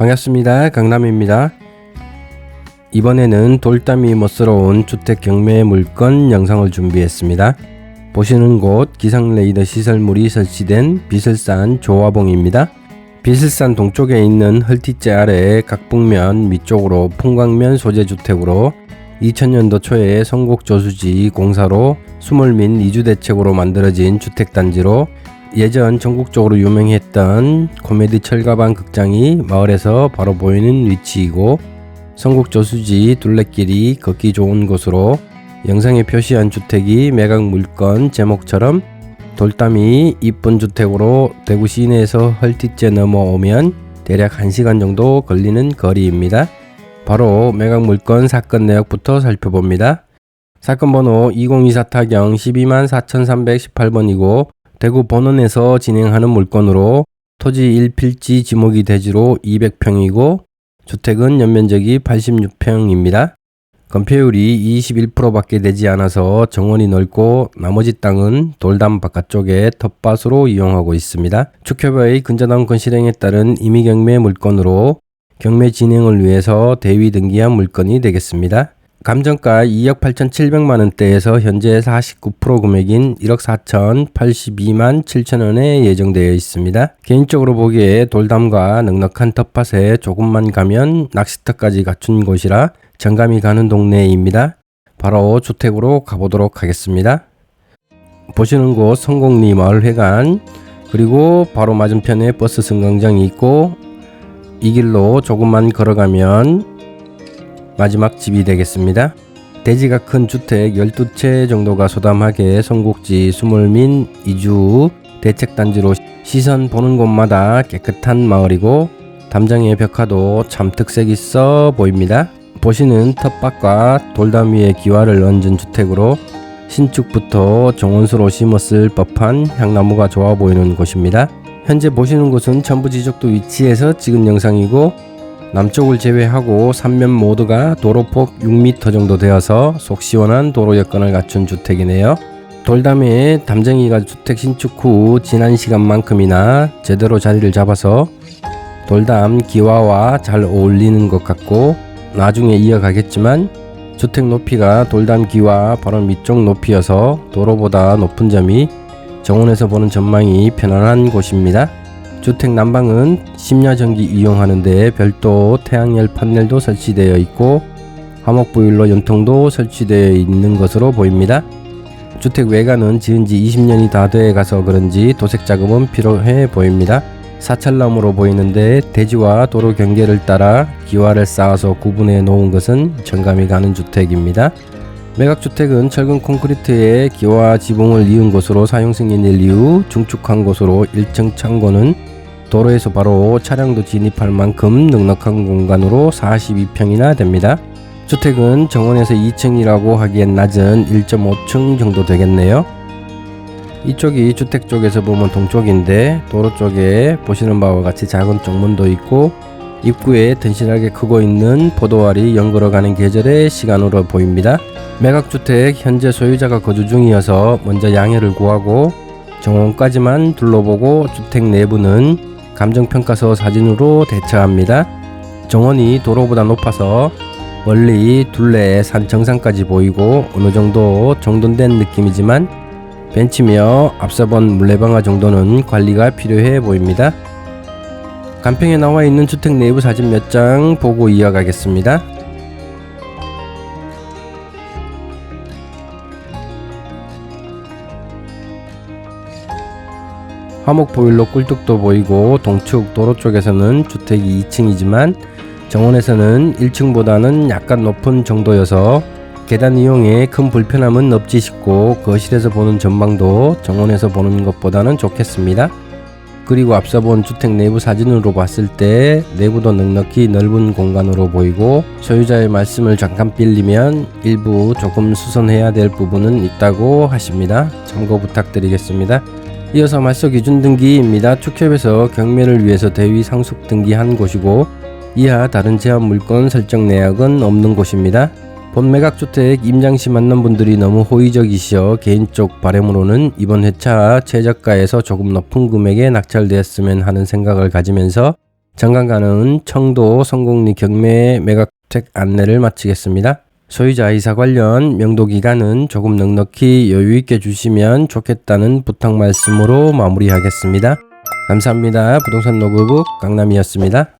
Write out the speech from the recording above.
반갑습니다. 강남입니다. 이번에는 돌담이 멋스러운 주택 경매 물건 영상을 준비했습니다. 보시는 곳 기상 레이더 시설물이 설치된 비슬산 조화봉입니다. 비슬산 동쪽에 있는 헐티째 아래 각북면 위쪽으로 풍광면 소재 주택으로 2000년도 초에 성곡 조수지 공사로 수몰민 이주 대책으로 만들어진 주택단지로 예전 전국적으로 유명했던 코미디 철가방 극장이 마을에서 바로 보이는 위치이고 성국 조수지 둘레길이 걷기 좋은 곳으로 영상에 표시한 주택이 매각 물건 제목처럼 돌담이 이쁜 주택으로 대구 시내에서 헐티째 넘어오면 대략 1시간 정도 걸리는 거리입니다. 바로 매각 물건 사건 내역부터 살펴봅니다. 사건 번호 2024 타경 12만 4318번이고 대구 본원에서 진행하는 물건으로 토지 1필지 지목이 대지로 200평이고 주택은 연면적이 86평입니다. 건폐율이 21%밖에 되지 않아서 정원이 넓고 나머지 땅은 돌담 바깥쪽에 텃밭으로 이용하고 있습니다. 축협의 근저당권 실행에 따른 임의경매 물건으로 경매 진행을 위해서 대위 등기한 물건이 되겠습니다. 감정가 2억 8,700만 원대에서 현재 49% 금액인 1억 4,082만 7천 원에 예정되어 있습니다. 개인적으로 보기에 돌담과 넉넉한 텃밭에 조금만 가면 낚시터까지 갖춘 곳이라 정감이 가는 동네입니다. 바로 주택으로 가보도록 하겠습니다. 보시는 곳 성공리 마을회관 그리고 바로 맞은편에 버스 승강장이 있고 이 길로 조금만 걸어가면 마지막 집이 되겠습니다. 대지가 큰 주택 12채 정도가 소담하게 성국지 수몰민 이주 대책단지로 시선 보는 곳마다 깨끗한 마을이고 담장의 벽화도 참 특색 있어 보입니다. 보시는 텃밭과 돌담 위에 기와를 얹은 주택으로 신축부터 정원수로 심었을 법한 향나무가 좋아 보이는 곳입니다. 현재 보시는 곳은 전부 지적도 위치에서 찍은 영상이고 남쪽을 제외하고 3면 모두가 도로폭 6m 정도 되어서 속 시원한 도로 여건을 갖춘 주택이네요. 돌담에 담쟁이가 주택 신축 후 지난 시간만큼이나 제대로 자리를 잡아서 돌담 기와와 잘 어울리는 것 같고 나중에 이어가겠지만 주택 높이가 돌담 기와 바로 밑쪽 높이여서 도로보다 높은 점이 정원에서 보는 전망이 편안한 곳입니다. 주택 난방은 심야 전기 이용하는 데 별도 태양열 판넬도 설치되어 있고 화목 보일러 연통도 설치되어 있는 것으로 보입니다. 주택 외관은 지은 지 20년이 다돼 가서 그런지 도색 작업은 필요해 보입니다. 사찰나무로 보이는데 대지와 도로 경계를 따라 기와를 쌓아서 구분해 놓은 것은 정감이 가는 주택입니다. 매각주택은 철근 콘크리트에 기와 지붕을 이은 곳으로 사용 승인일 이후 중축한 곳으로 1층 창고는 도로에서 바로 차량도 진입할 만큼 넉넉한 공간으로 42평이나 됩니다. 주택은 정원에서 2층이라고 하기엔 낮은 1.5층 정도 되겠네요. 이쪽이 주택 쪽에서 보면 동쪽인데 도로 쪽에 보시는 바와 같이 작은 쪽문도 있고 입구에 튼실하게 크고 있는 포도알이 연걸어가는 계절의 시간으로 보입니다. 매각주택 현재 소유자가 거주 중이어서 먼저 양해를 구하고 정원까지만 둘러보고 주택 내부는 감정평가서 사진으로 대처합니다. 정원이 도로보다 높아서 멀리 둘레 산 정상까지 보이고 어느 정도 정돈된 느낌이지만 벤치며 앞서 본 물레방아 정도는 관리가 필요해 보입니다. 간평에 나와 있는 주택 내부 사진 몇 장 보고 이어가겠습니다. 화목 보일러 꿀뚝도 보이고 동축 도로 쪽에서는 주택이 2층이지만 정원에서는 1층보다는 약간 높은 정도여서 계단 이용에 큰 불편함은 없지 싶고 거실에서 보는 전망도 정원에서 보는 것보다는 좋겠습니다. 그리고 앞서 본 주택 내부 사진으로 봤을 때 내부도 넉넉히 넓은 공간으로 보이고 소유자의 말씀을 잠깐 빌리면 일부 조금 수선해야 될 부분은 있다고 하십니다. 참고 부탁드리겠습니다. 이어서 말소 기준 등기입니다. 축협에서 경매를 위해서 대위 상속 등기한 곳이고 이하 다른 제한 물건 설정 내역은 없는 곳입니다. 본매각 주택 임장 시 만난 분들이 너무 호의적이시어 개인적 바램으로는 이번 회차 최저가에서 조금 높은 금액에 낙찰되었으면 하는 생각을 가지면서 잠깐 가는 청도 성공리 경매 매각 주택 안내를 마치겠습니다. 소유자 이사 관련 명도 기간은 조금 넉넉히 여유 있게 주시면 좋겠다는 부탁 말씀으로 마무리하겠습니다. 감사합니다. 부동산 노브북 강남이었습니다.